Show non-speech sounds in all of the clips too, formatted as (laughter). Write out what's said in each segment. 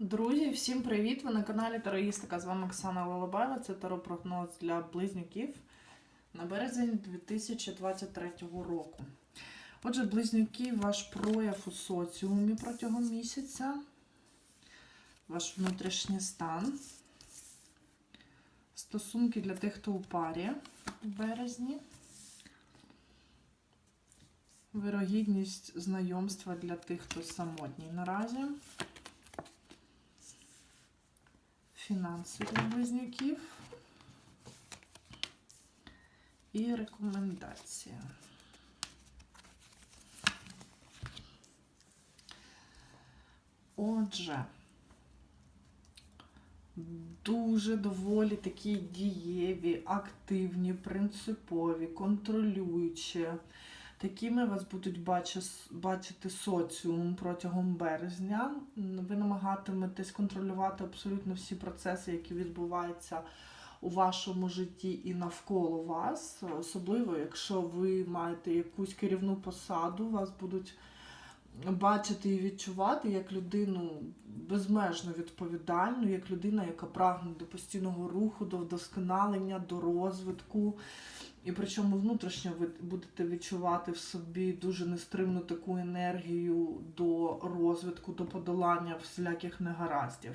Друзі, всім привіт! Ви на каналі Тароїстика. З вами Оксана Волобаєва. Це таропрогноз для близнюків на березень 2023 року. Отже, близнюки, ваш прояв у соціумі протягом місяця, ваш внутрішній стан, стосунки для тих, хто у парі в березні, вирогідність знайомства для тих, хто самотній наразі. Фінанси для близнюків і рекомендація. Отже, дуже доволі такі дієві, активні, принципові, контролюючі. Такими вас будуть бачити соціум протягом березня. Ви намагатиметесь контролювати абсолютно всі процеси, які відбуваються у вашому житті і навколо вас. Особливо, якщо ви маєте якусь керівну посаду, вас будуть бачити і відчувати як людину безмежно відповідальну, як людина, яка прагне до постійного руху, до вдосконалення, до розвитку. І причому внутрішньо ви будете відчувати в собі дуже нестримну таку енергію до розвитку, до подолання всіляких негараздів.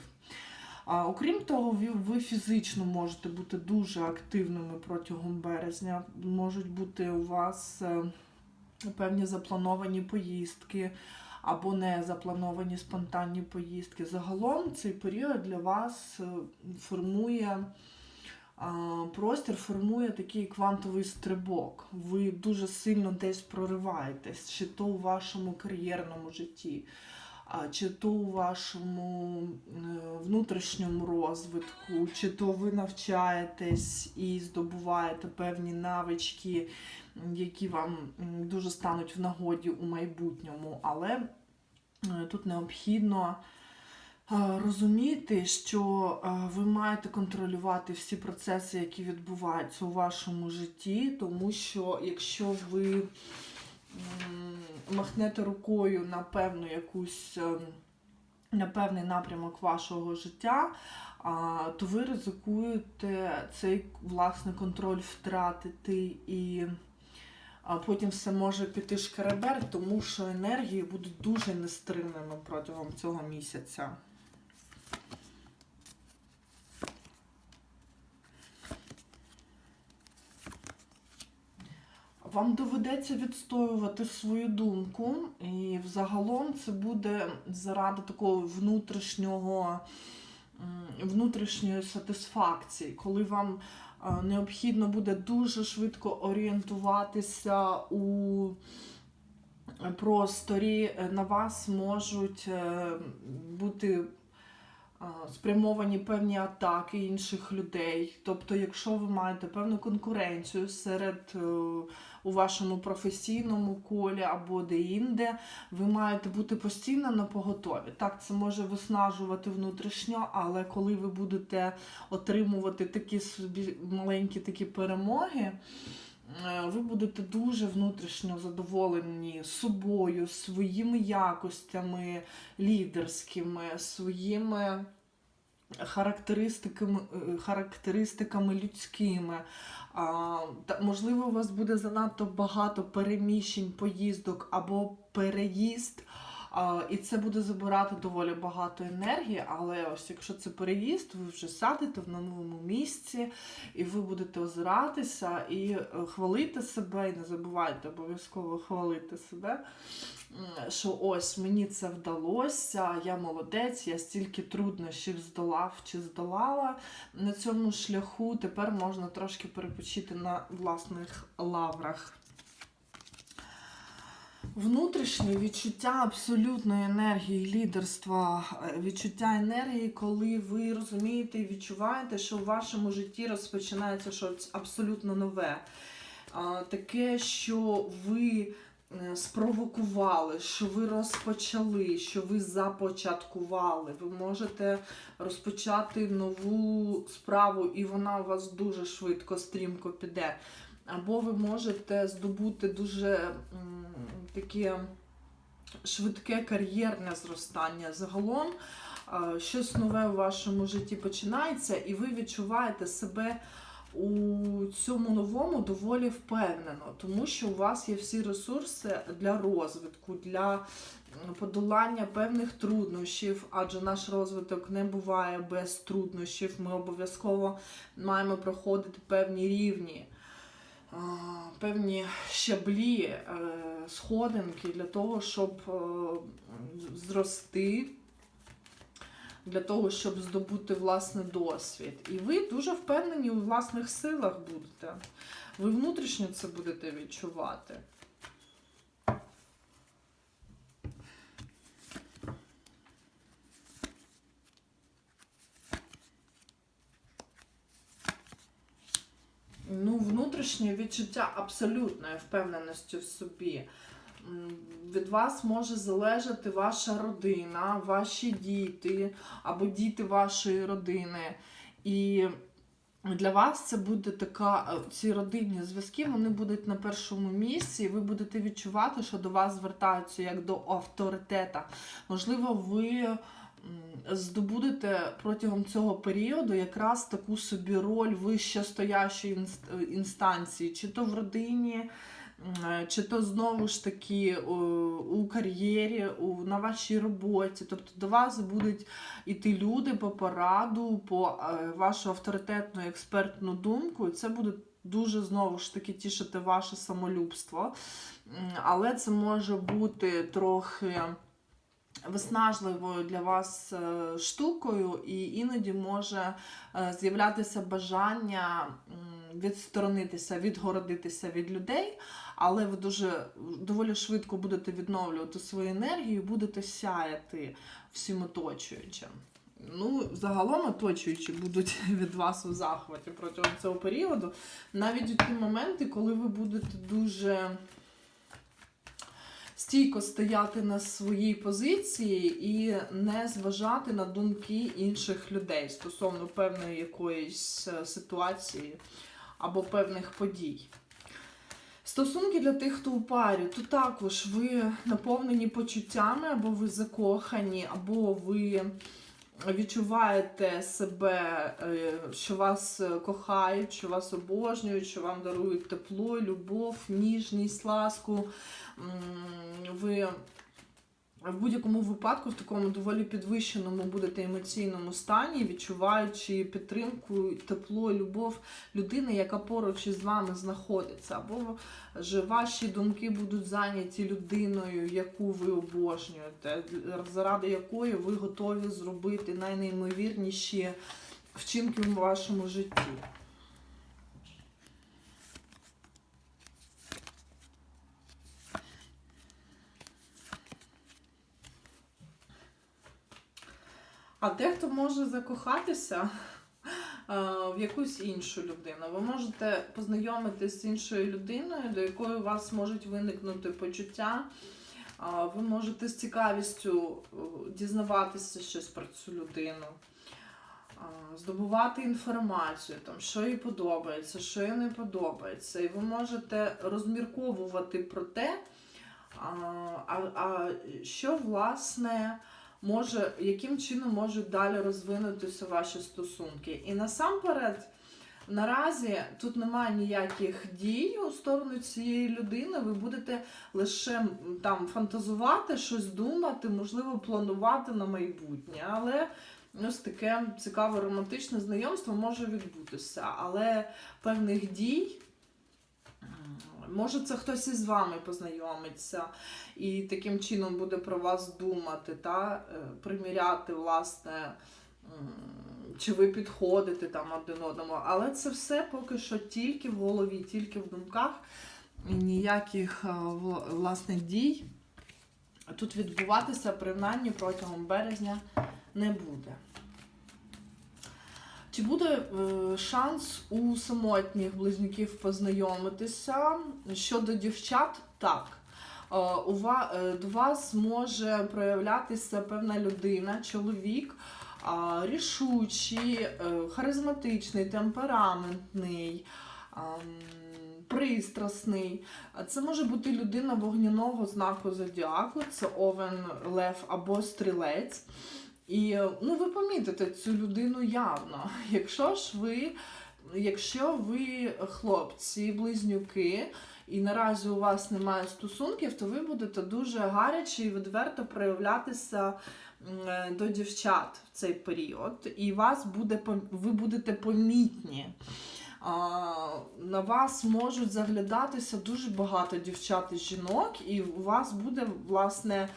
А, Окрім того, ви, ви фізично можете бути дуже активними протягом березня. Можуть бути у вас е, певні заплановані поїздки або не заплановані спонтанні поїздки. Загалом цей період для вас е, формує простір формує такий квантовий стрибок. Ви дуже сильно десь прориваєтесь, чи то у вашому кар'єрному житті, чи то у вашому е, внутрішньому розвитку, чи то ви навчаєтесь і здобуваєте певні навички, які вам дуже стануть в нагоді у майбутньому. Але е, тут необхідно розуміти, що ви маєте контролювати всі процеси, які відбуваються у вашому житті, тому що якщо ви махнете рукою на певну якусь ем, на певний напрямок вашого життя, то ви ризикуєте цей власний контроль втратити і. Потім все може піти шкеребер, тому що енергії будуть дуже нестримними протягом цього місяця. Вам доведеться відстоювати свою думку, і взагалом це буде заради такого внутрішнього, внутрішньої сатисфакції, коли вам необхідно буде дуже швидко орієнтуватися у просторі, на вас можуть е, бути спрямовані певні атаки інших людей. Тобто, якщо ви маєте певну конкуренцію серед е, у вашому професійному колі або де-інде, ви маєте бути постійно на поготові. Так, це може виснажувати внутрішньо, але коли ви будете отримувати такі собі маленькі такі перемоги. Е, ви будете дуже внутрішньо задоволені собою, своїми якостями лідерськими, своїми характеристиками е, характеристиками людськими. Можливо, у вас буде занадто багато переміщень, поїздок або переїзд. І це буде забирати доволі багато енергії, але ось якщо це переїзд, ви вже сядете в новому місці, і ви будете озиратися і е, хвалити себе, і не забувайте обов'язково хвалити себе, що ось мені це вдалося, я молодець, я стільки труднощів здолав чи здолала на цьому шляху. Тепер можна трошки перепочити на власних лаврах. Внутрішнє відчуття абсолютної енергії, лідерства, е, відчуття енергії, коли ви розумієте і відчуваєте, що в вашому житті розпочинається щось абсолютно нове. Таке, що ви е, спровокували, що ви розпочали, що ви започаткували. Ви можете розпочати нову справу, і вона у вас дуже швидко, стрімко піде. Або ви можете здобути дуже таке швидке кар'єрне зростання. Загалом щось нове у вашому житті починається, і ви відчуваєте себе у цьому новому доволі впевнено, тому що у вас є всі ресурси для розвитку, для подолання певних труднощів, адже наш розвиток не буває без труднощів. Ми обов'язково маємо проходити певні рівні. Певні щаблі, е, сходинки для того, щоб е, зрости, для того, щоб здобути власний досвід. І ви дуже впевнені у власних силах будете. Ви внутрішньо це будете відчувати. Ну, внутрішнє відчуття абсолютної впевненості в собі. Від вас може залежати ваша родина, ваші діти або діти вашої родини. І для вас це буде така, е, ці родинні зв'язки, вони будуть на першому місці, і ви будете відчувати, що до вас звертаються як до авторитета. Можливо, ви здобудете протягом цього періоду якраз таку собі роль вищестоящої інст- інстанції, чи то в родині. Чи то знову ж таки у кар'єрі, на вашій роботі. Тобто до вас будуть іти люди по пораду, по е, вашу авторитетну експертну думку, це буде дуже знову ж таки тішити ваше самолюбство. Але це може бути трохи виснажливою для вас е, штукою, і іноді може е, з'являтися бажання відсторонитися, відгородитися від людей, але ви дуже доволі швидко будете відновлювати свою енергію, будете сяяти всім оточуючим. Ну, загалом оточуючі будуть (laughs) від вас у захваті протягом цього періоду. Навіть у ті моменти, коли ви будете дуже стійко стояти на своїй позиції і не зважати на думки інших людей стосовно певної якоїсь е, ситуації або певних подій. Стосунки для тих, хто у парі, то також ви наповнені почуттями, або ви закохані, або ви відчуваєте себе, е, що вас е, кохають, що вас обожнюють, що вам дарують тепло, любов, ніжність, ласку. Ви в будь-якому випадку в такому доволі підвищеному будете емоційному стані, відчуваючи підтримку, тепло, любов людини, яка поруч із вами знаходиться, або ж ваші думки будуть зайняті людиною, яку ви обожнюєте, заради якої ви готові зробити найнеймовірніші вчинки в вашому житті. А дехто може закохатися е, в якусь іншу людину. Ви можете познайомитися з іншою людиною, до якої у вас можуть виникнути почуття. Ви можете з цікавістю е, дізнаватися щось про цю людину, здобувати інформацію, там, що їй подобається, що їй не подобається. І ви можете розмірковувати про те, а, а що власне може, яким чином можуть далі розвинутися ваші стосунки. І насамперед, наразі тут немає ніяких дій у сторону цієї людини. Ви будете лише там фантазувати, щось думати, можливо, планувати на майбутнє. Але ось таке цікаве романтичне знайомство може відбутися. Але певних дій. Може, це хтось із вами познайомиться і таким чином буде про вас думати, та е, приміряти, власне, чи ви підходите там один одному. Але це все поки що тільки в голові, тільки в думках, ніяких е, власне дій тут відбуватися принаймні протягом березня не буде. Чи буде е, шанс у самотніх близнюків познайомитися? Щодо дівчат, так. Е, е, до вас може проявлятися певна людина, чоловік, рішучий, харизматичний, темпераментний, пристрасний. Це може бути людина вогняного знаку зодіаку, це овен, лев або стрілець. І е, ну, ви помітите цю людину явно. (laughs) Якщо ж ви, якщо ви хлопці, близнюки, і наразі у вас немає стосунків, то ви будете дуже гарячі і відверто проявлятися е, до дівчат в цей період, і вас буде ви будете помітні. На вас можуть заглядатися дуже багато дівчат і жінок, і у вас буде власне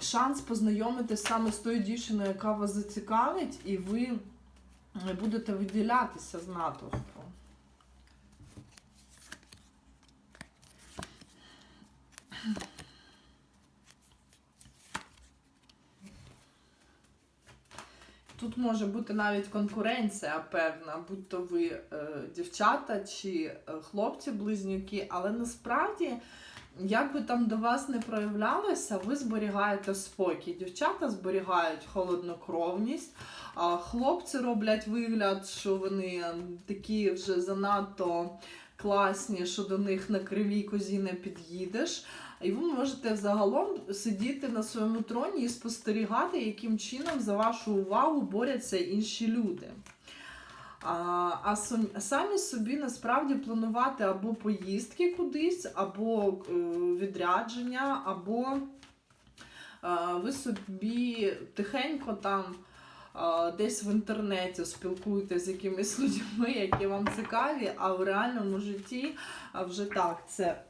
шанс познайомитися саме з тою дівчиною, яка вас зацікавить, і ви будете виділятися з натовпу. Тут може бути навіть конкуренція певна, будь то ви е, дівчата чи е, хлопці-близнюки, але насправді, як би там до вас не проявлялося, ви зберігаєте спокій. Дівчата зберігають холоднокровність, а хлопці роблять вигляд, що вони такі вже занадто класні, що до них на кривій козі не під'їдеш. І ви можете загалом сидіти на своєму троні і спостерігати, яким чином за вашу увагу борються інші люди. А, самі собі насправді планувати або поїздки кудись, або е, відрядження, або е, ви собі тихенько там е, десь в інтернеті спілкуєтеся з якимись (laughs) людьми, які вам цікаві, а в реальному житті вже так, це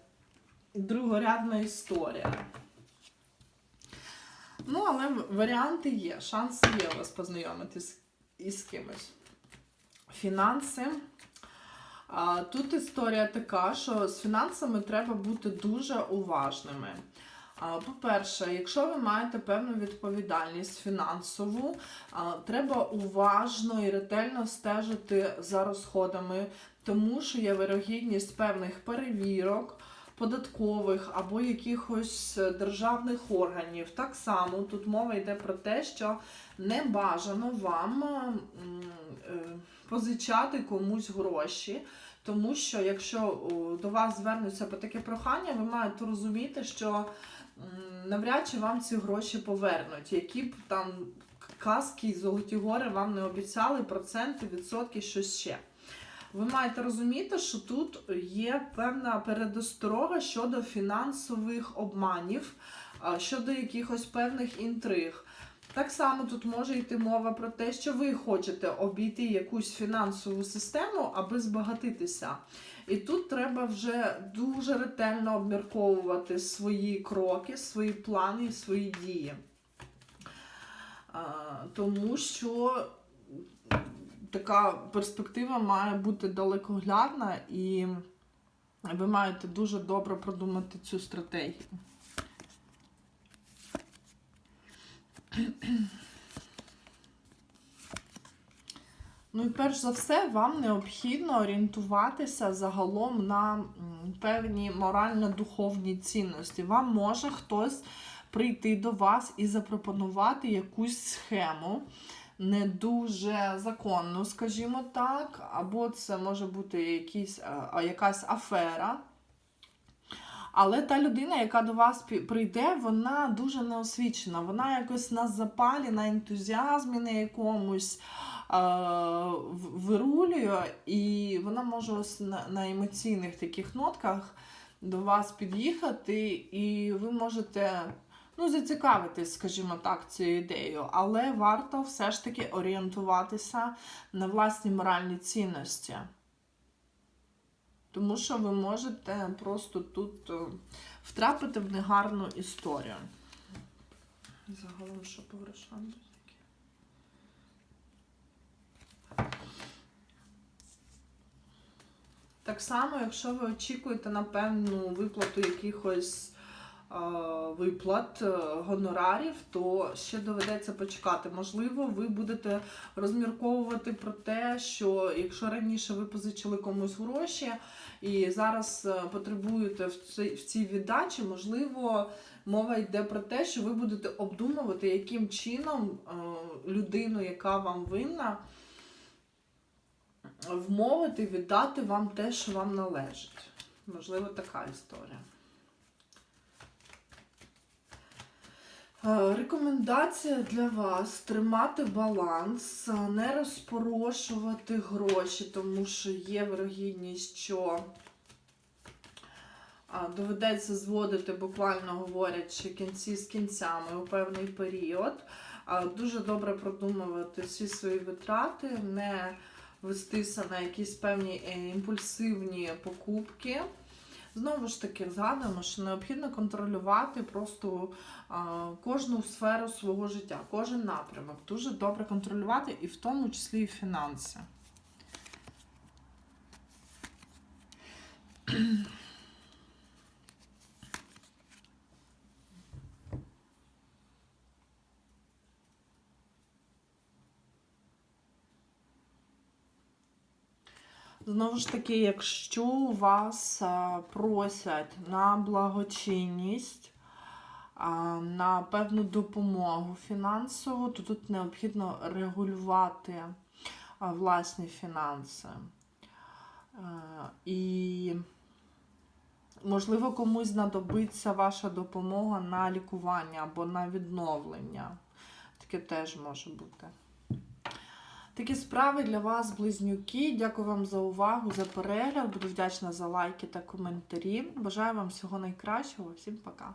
другорядна історія. Ну, але варіанти є, шанси є у вас познайомитись із кимось. Фінанси. Тут історія така, що з фінансами треба бути дуже уважними. По-перше, якщо ви маєте певну відповідальність фінансову, треба уважно і ретельно стежити за розходами, тому що є вирогідність певних перевірок, податкових або якихось е, державних органів. Так само тут мова йде про те, що не бажано вам е, позичати комусь гроші. Тому що якщо до вас звернуться по таке прохання, ви маєте розуміти, що навряд чи вам ці гроші повернуть, які б там казки і золоті гори вам не обіцяли, проценти, відсотки, щось ще. Ви маєте розуміти, що тут є певна передосторога щодо фінансових обманів, щодо якихось певних інтриг. Так само тут може йти мова про те, що ви хочете обійти якусь фінансову систему, аби збагатитися. І тут треба вже дуже ретельно обмірковувати свої кроки, свої плани свої дії. Тому що така перспектива має бути далекоглядна, і ви маєте дуже добре продумати цю стратегію. Ну і перш за все, вам необхідно орієнтуватися загалом на певні морально-духовні цінності. Вам може хтось прийти до вас і запропонувати якусь схему, не дуже законну, скажімо так, або це може бути якісь, якась афера. Але та людина, яка до вас прийде, вона дуже неосвічена. Вона якось на запалі, на ентузіазмі на якомусь е, вирулює, і вона може ось на, на емоційних таких нотках до вас під'їхати, і ви можете ну, зацікавитись, скажімо так, цією ідеєю. Але варто все ж таки орієнтуватися на власні моральні цінності. Тому що ви можете просто тут е, втрапити в негарну історію. Загалом, що по? Так само, якщо ви очікуєте на певну виплату якихось виплат, е, гонорарів, то ще доведеться почекати. Можливо, ви будете розмірковувати про те, що якщо раніше ви позичили комусь гроші і зараз е, потребуєте в цій, віддачі, можливо, мова йде про те, що ви будете обдумувати, яким чином е, людину, яка вам винна, вмовити віддати вам те, що вам належить. Можливо, така історія. Рекомендація для вас тримати баланс, е, не розпорошувати гроші, тому що є вирогідність, що доведеться зводити, буквально говорячи, кінці з кінцями у певний період. Дуже добре продумувати всі свої витрати, не вестися на якісь певні е, імпульсивні покупки. Знову ж таки, згадуємо, що необхідно контролювати просто кожну сферу свого життя, кожен напрямок. Дуже добре контролювати, і в тому числі і фінанси. Знову ж таки, якщо вас просять на благочинність, на певну допомогу фінансову, то тут необхідно регулювати власні фінанси. І, можливо, комусь знадобиться ваша допомога на лікування або на відновлення. Таке теж може бути. Такі справи для вас, близнюки. Дякую вам за увагу, за перегляд. Буду вдячна за лайки та коментарі. Бажаю вам всього найкращого. Всім пока!